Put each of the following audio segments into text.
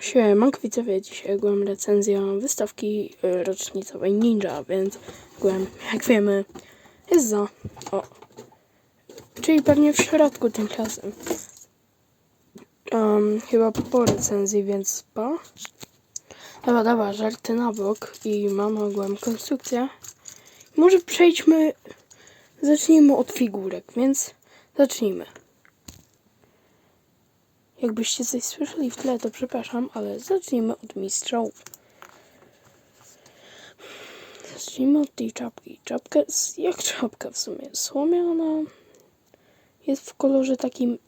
Siemanko widzowie, dzisiaj byłem recenzją wystawki y, rocznicowej Ninja, więc byłem, jak wiemy, jest za, o, czyli pewnie w środku tym razem. Um, chyba po recenzji, więc pa. Dobra, dobra, żarty na bok i mam ogółem konstrukcję. Może przejdźmy, zacznijmy od figurek, więc zacznijmy. Jakbyście coś słyszeli w tle, to przepraszam, ale zacznijmy od mistrzów. Zacznijmy od tej czapki. Czapka, jest- jak czapka w sumie? Słomiana. Jest w kolorze takim,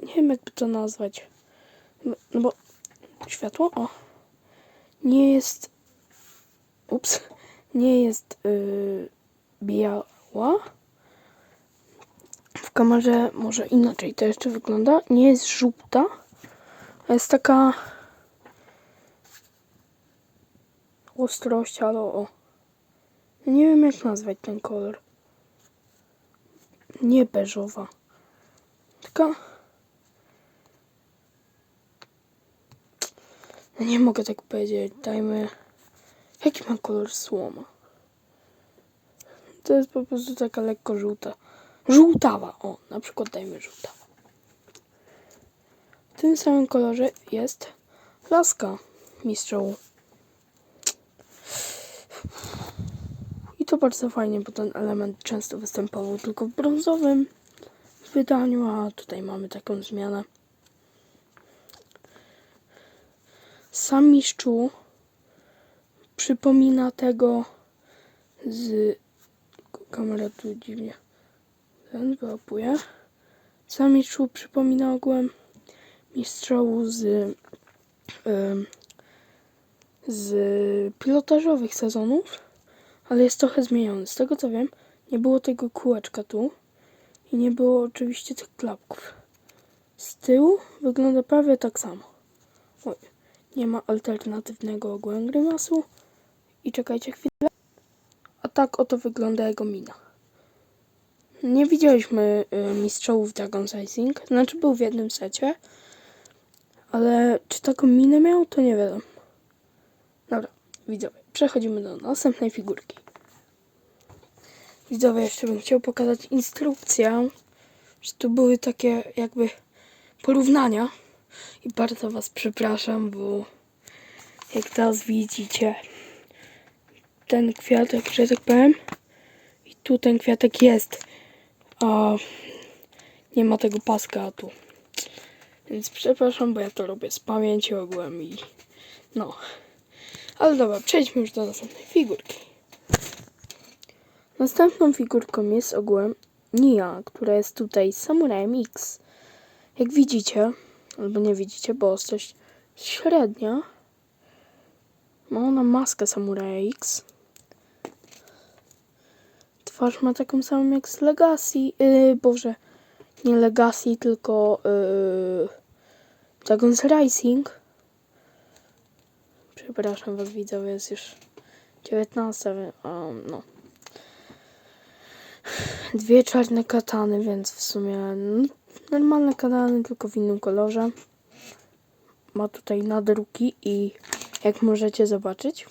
nie wiem jakby to nazwać. No bo światło, o. Nie jest, ups, nie jest yy, biała. Kamerze może inaczej to jeszcze wygląda. Nie jest żółta, jest taka ostrość, ale o. Nie wiem jak nazwać ten kolor. Nie beżowa. Taka. No nie mogę tak powiedzieć. Dajmy. Jaki ma kolor słoma? To jest po prostu taka lekko żółta. Żółtawa, o, na przykład dajmy żółtawa. W tym samym kolorze jest laska mistrzą. I to bardzo fajnie, bo ten element często występował tylko w brązowym wydaniu, a tutaj mamy taką zmianę. Sam mistrzu przypomina tego z... Kamera tu dziwnie ten wyłapuje. Sam mistrzu przypomina ogółem mistrzowu z, em, z pilotażowych sezonów, ale jest trochę zmieniony. Z tego co wiem, nie było tego kółeczka tu i nie było oczywiście tych klapków. Z tyłu wygląda prawie tak samo. Oj, nie ma alternatywnego ogółem grymasu. I czekajcie chwilę. A tak oto wygląda jego mina. Nie widzieliśmy y, mistrzów Dragon Sizing. Znaczy był w jednym secie. Ale czy taką minę miał, to nie wiadomo. Dobra, widzowie, przechodzimy do następnej figurki. Widzowie, jeszcze bym chciał pokazać instrukcję, że tu były takie jakby porównania. I bardzo was przepraszam, bo jak teraz widzicie, ten kwiatek, że tak powiem, i tu ten kwiatek jest a nie ma tego paska tu. Więc przepraszam, bo ja to robię z pamięci ogółem i no. Ale dobra, przejdźmy już do następnej figurki. Następną figurką jest ogółem Nia, która jest tutaj Samurajem X. Jak widzicie, albo nie widzicie, bo ostrość średnia. Ma ona maskę Samuraja X. Twarz ma taką samą jak z Legacy. Yy, Boże, nie Legacy, tylko yy, Dragon's Rising. Przepraszam was widzowie, jest już 19, um, no. Dwie czarne katany, więc w sumie no, normalne katany, tylko w innym kolorze. Ma tutaj nadruki i jak możecie zobaczyć,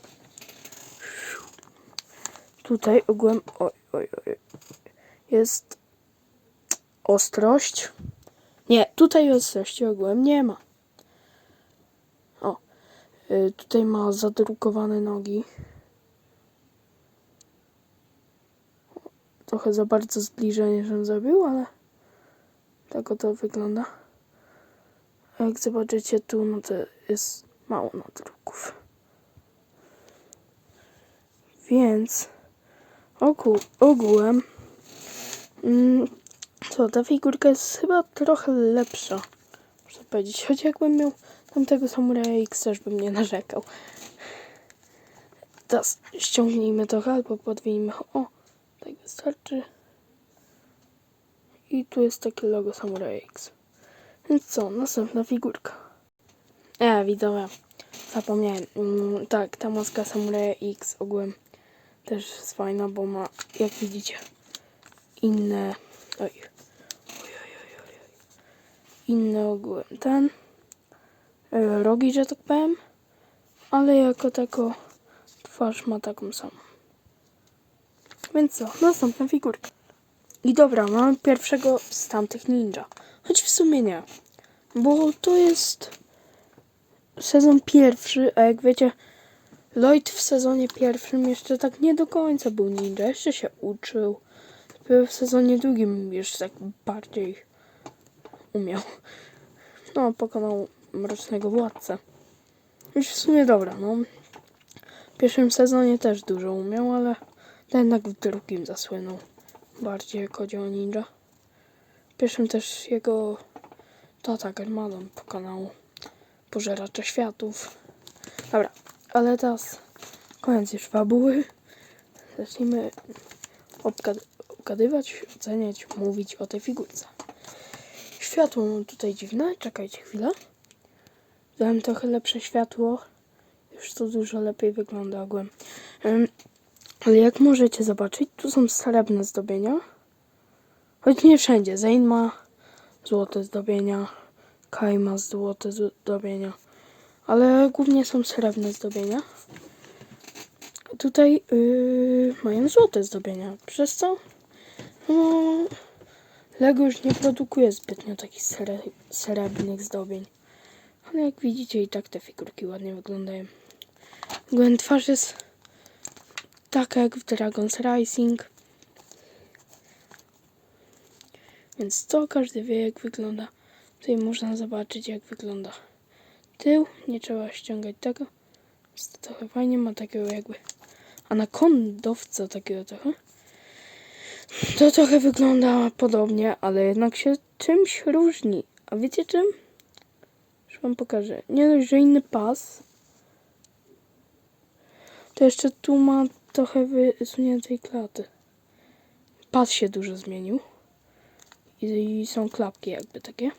tutaj ogółem, oj, oj, jest ostrość. Nie, tutaj ostrości ogółem nie ma. O, y, tutaj ma zadrukowane nogi. Trochę za bardzo zbliżenie, żebym zrobił, ale tak oto wygląda. A jak zobaczycie tu, no to jest mało nadruków. Więc ogół, ogółem mm, co, ta figurka jest chyba trochę lepsza, można powiedzieć. Choć jakbym miał tamtego Samuraja X, też bym nie narzekał. Teraz ściągnijmy trochę albo podwijmy. O, tak wystarczy. I tu jest takie logo Samuraja X. Więc co, następna figurka. E, widzowie, zapomniałem. Mm, tak, ta maska Samuraja X ogółem też jest fajna, bo ma, jak widzicie, inne... Oj. Oj, oj, oj, oj. Inny ogółem ten. e, rogi, że tak powiem, ale jako tako twarz ma taką samą. Więc co, następna figurka. I dobra, mamy pierwszego z tamtych ninja. Choć w sumie nie, bo to jest sezon pierwszy, a jak wiecie, Lloyd w sezonie pierwszym jeszcze tak nie do końca był ninja, jeszcze się uczył. W sezonie drugim już tak bardziej umiał. No, pokonał Mrocznego Władcę. Już w sumie dobra, no. W pierwszym sezonie też dużo umiał, ale jednak w drugim zasłynął. Bardziej jak chodzi o ninja. W pierwszym też jego tata Germadon pokonał pożeracza światów. Dobra, ale teraz koniec już fabuły. Zacznijmy obgad- obgadywać, oceniać, mówić o tej figurce. Światło tutaj dziwne, czekajcie chwilę. Dałem trochę lepsze światło. Już to dużo lepiej wygląda ogółem. Ym, ale jak możecie zobaczyć, tu są srebrne zdobienia. Choć nie wszędzie. Zain ma złote zdobienia. Kai ma złote zdobienia. Ale głównie są srebrne zdobienia. Tutaj yy, mają złote zdobienia. Przez co? No, Lego już nie produkuje zbytnio takich sre srebrnych zdobień. Ale jak widzicie i tak te figurki ładnie wyglądają. Gwen twarz jest taka jak w Dragon's Rising. Więc to każdy wie jak wygląda. Tutaj można zobaczyć jak wygląda tył. Nie trzeba ściągać tego. Jest to trochę fajnie. Ma takiego jakby anakondowca takiego trochę. To trochę wygląda podobnie, ale jednak się czymś różni. A wiecie czym? Już wam pokażę. Nie dość, że inny pas. To jeszcze tu ma trochę wysuniętej klaty. Pas się dużo zmienił. I, są klapki jakby takie.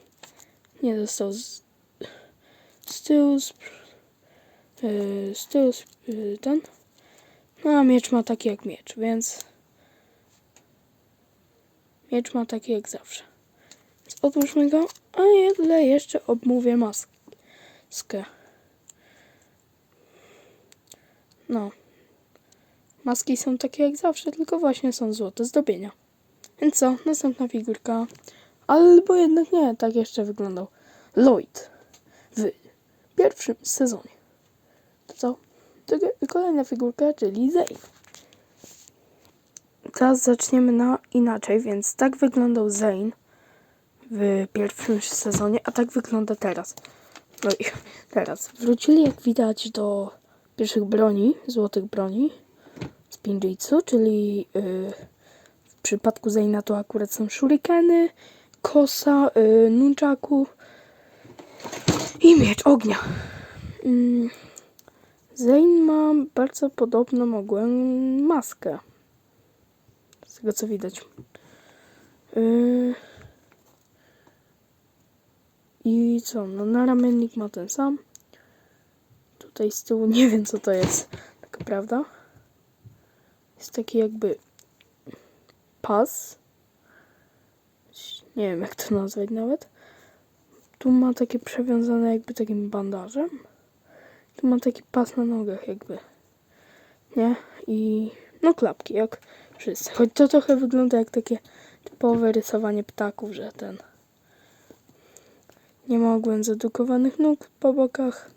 Nie został z tyłu z, yy, z tyłu yy, ten. No a miecz ma taki jak miecz, więc miecz ma taki jak zawsze. Więc odłóżmy go, a ile jeszcze obmówię maskę. No. Maski są takie jak zawsze, tylko właśnie są złote zdobienia. Więc co? Następna figurka. Albo jednak nie, tak jeszcze wyglądał Lloyd w pierwszym sezonie. To co? Druga- Kolejna figurka, czyli Zane. Teraz zaczniemy na inaczej, więc tak wyglądał Zane w pierwszym sezonie, a tak wygląda teraz. No i teraz wrócili, jak widać, do pierwszych broni, złotych broni z Pinjitsu, czyli yy, w przypadku Zaina to akurat są shurikeny, kosa, yy, nunchaku i miecz ognia. Mm. Zain ma bardzo podobną ogółem maskę. Z tego co widać. Yy... I co? No na ramiennik ma ten sam. Tutaj z tyłu nie wiem co to jest. Taka prawda? Jest taki jakby pas. Nie wiem jak to nazwać nawet. Tu ma takie przewiązane jakby takim bandażem. Tu ma taki pas na nogach jakby. Nie? I no klapki jak wszyscy. Choć to trochę wygląda jak takie typowe rysowanie ptaków, że ten nie ma ogółem zadukowanych nóg po bokach.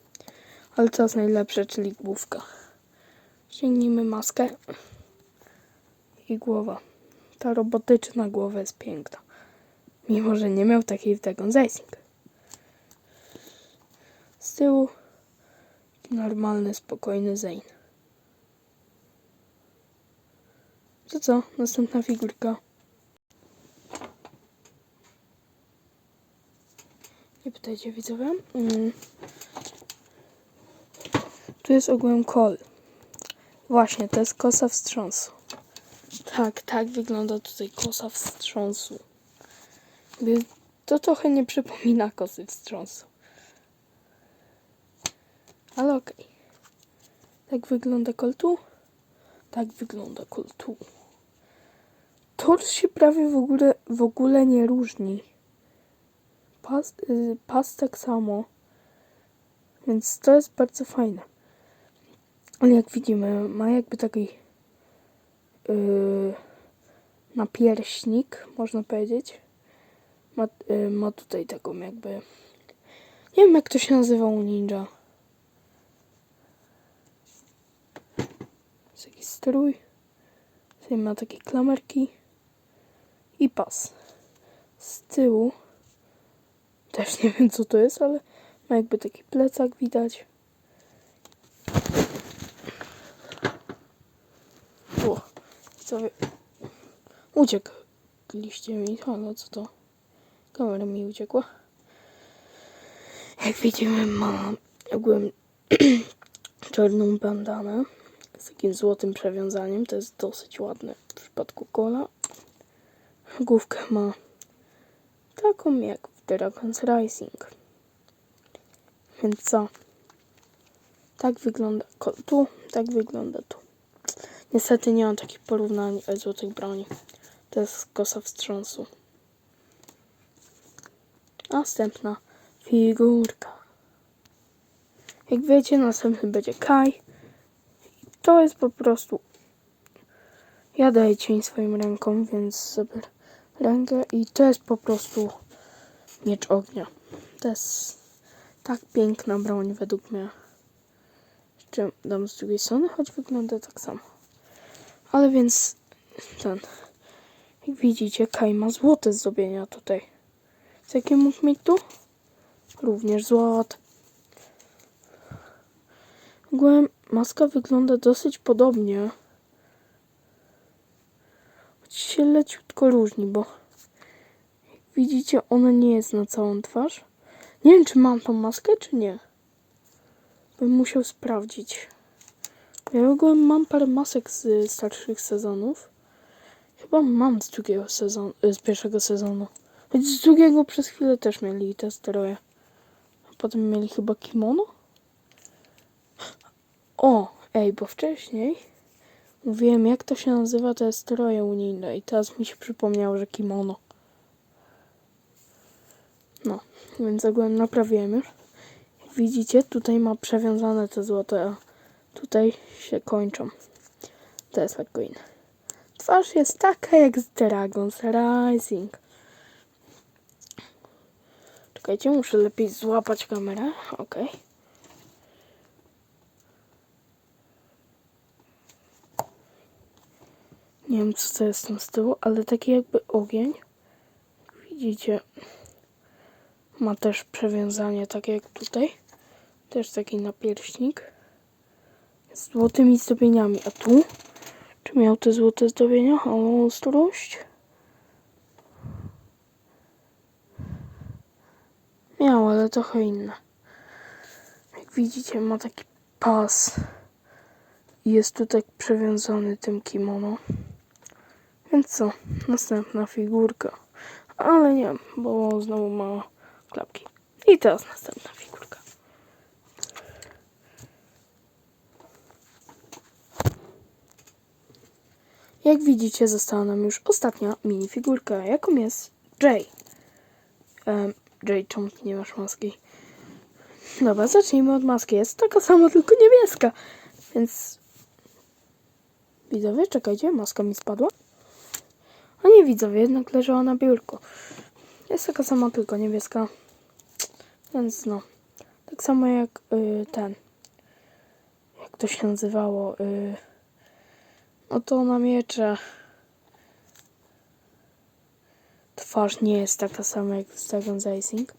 Ale co jest najlepsze, czyli główka. Ściągnijmy maskę. I głowa. Ta robotyczna głowa jest piękna. Mimo, że nie miał takiej w Dragon Racing. Z tyłu normalny, spokojny Zane. To co? Następna figurka. Nie pytajcie widzowie. Mm. Tu jest ogółem kol. Właśnie, to jest kosa wstrząsu. Tak, tak wygląda tutaj kosa wstrząsu. To trochę nie przypomina kosy wstrząsu. Ale okej. Tak wygląda kol tu. Tak wygląda kol tu. Tor się prawie w ogóle, w ogóle nie różni. Pas, y, pas tak samo. Więc to jest bardzo fajne. Ale jak widzimy, ma jakby taki yy, napierśnik, można powiedzieć. Ma, yy, ma tutaj taką jakby... Nie wiem jak to się nazywa u ninja. Jakiś strój. Ma takie klamerki. I pas. Z tyłu też nie wiem co to jest, ale ma jakby taki plecak widać. O, sobie uciekł liście mi, ale co to? Kamera mi uciekła. Jak widzimy ma jakby czarną bandanę z takim złotym przewiązaniem. To jest dosyć ładne w przypadku kola. Główkę ma taką jak w Dragon's Rising. Więc co? Tak wygląda tu, tak wygląda tu. Niestety nie mam takich porównań złotych broni. To jest kosa wstrząsu. Następna figurka. Jak wiecie, następny będzie Kai. To jest po prostu. Ja daję cień swoim rękom, więc sobie rękę i to jest po prostu miecz ognia. To jest tak piękna broń według mnie. Jeszcze dam z drugiej strony, choć wygląda tak samo. Ale więc ten. Jak widzicie, Kai ma złote zdobienia tutaj. Z jakie mógł mieć tu? Również złote. Ogółem maska wygląda dosyć podobnie. Choć się leciutko różni, bo jak widzicie, ona nie jest na całą twarz. Nie wiem, czy mam tą maskę, czy nie. Bym musiał sprawdzić. Ja ogółem mam parę masek z starszych sezonów. Chyba mam z drugiego sezonu, z pierwszego sezonu. Choć z drugiego przez chwilę też mieli te stroje. A potem mieli chyba kimono? O, ej, bo wcześniej mówiłem jak to się nazywa te stroje unijne i teraz mi się przypomniało, że kimono. No, więc ogółem naprawiłem już. Widzicie, tutaj ma przewiązane te złote, a tutaj się kończą. To jest lekko inne. Twarz jest taka jak z Dragon's Rising. Czekajcie, muszę lepiej złapać kamerę. Okej. Nie wiem, co to jest tam z tyłu, ale taki jakby ogień. Widzicie, ma też przewiązanie takie jak tutaj. Też taki napierśnik. Z złotymi zdobieniami. A tu? Czy miał te złote zdobienia? Ale ostrość. Miał, ale trochę inne. Jak widzicie, ma taki pas. I jest tutaj przewiązany tym kimono. Więc co? Następna figurka. Ale nie, bo znowu ma klapki. I teraz następna figurka. Jak widzicie, została nam już ostatnia minifigurka, jaką jest Jay. Um, Jay, czemu ty nie masz maski? Dobra, zacznijmy od maski. Jest taka sama, tylko niebieska. Więc... Widzowie, czekajcie, maska mi spadła. Nie widzowie, jednak leżała na biurku. Jest taka sama, tylko niebieska. Więc no. Tak samo jak y, ten. Jak to się nazywało? Y, no to na miecze. Twarz nie jest taka sama jak w Dragon's Rising.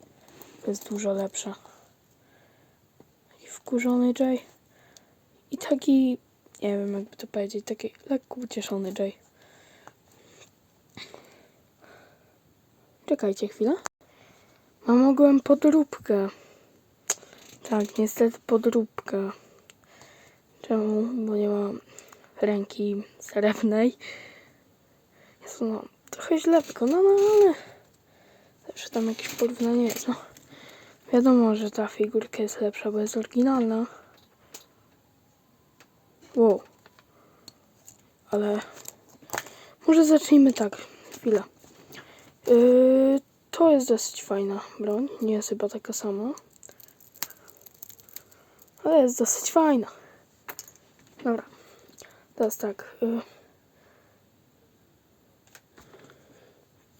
To jest dużo lepsza. Taki wkurzony Jay. I taki, nie wiem jakby to powiedzieć, taki lekko ucieszony Jay. Czekajcie chwilę. Mam ogółem podróbkę. Tak, niestety podróbkę. Czemu? Bo nie mam ręki srebrnej. Jest no trochę źle wykonana, ale zawsze tam jakieś porównanie jest. No, wiadomo, że ta figurka jest lepsza, bo jest oryginalna. Wow. Ale może zacznijmy tak. Chwila. Yy, to jest dosyć fajna broń. Nie jest chyba taka sama. ale jest dosyć fajna. Dobra, teraz tak. Y,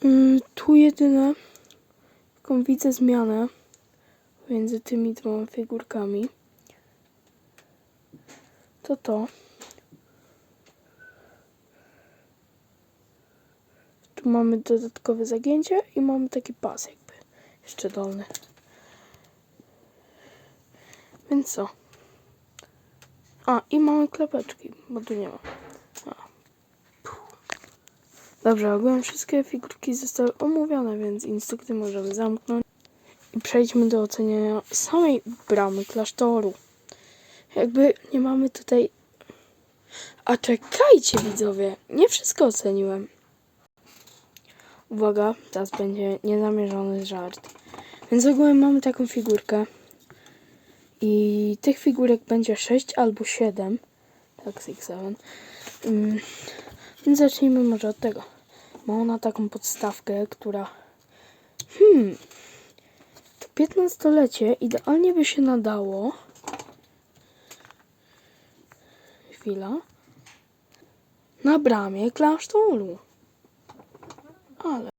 y, tu jedyne, jaką widzę zmianę między tymi dwoma figurkami, to to. Tu mamy dodatkowe zagięcie i mamy taki pas jakby jeszcze dolny. Więc co? A, i mamy klapeczki, bo tu nie ma. A. Dobrze, ogółem wszystkie figurki zostały omówione, więc instrukcje możemy zamknąć. I przejdźmy do oceniania samej bramy klasztoru. Jakby nie mamy tutaj... A czekajcie widzowie, nie wszystko oceniłem. Uwaga, teraz będzie niezamierzony żart. Więc ogółem mamy taką figurkę. I tych figurek będzie 6 albo 7. Tak, 6, 7. Mm, więc zacznijmy może od tego. Ma ona taką podstawkę, która. Hmm. To 15-lecie idealnie by się nadało. Chwila. Na bramie klasztoru. Ale.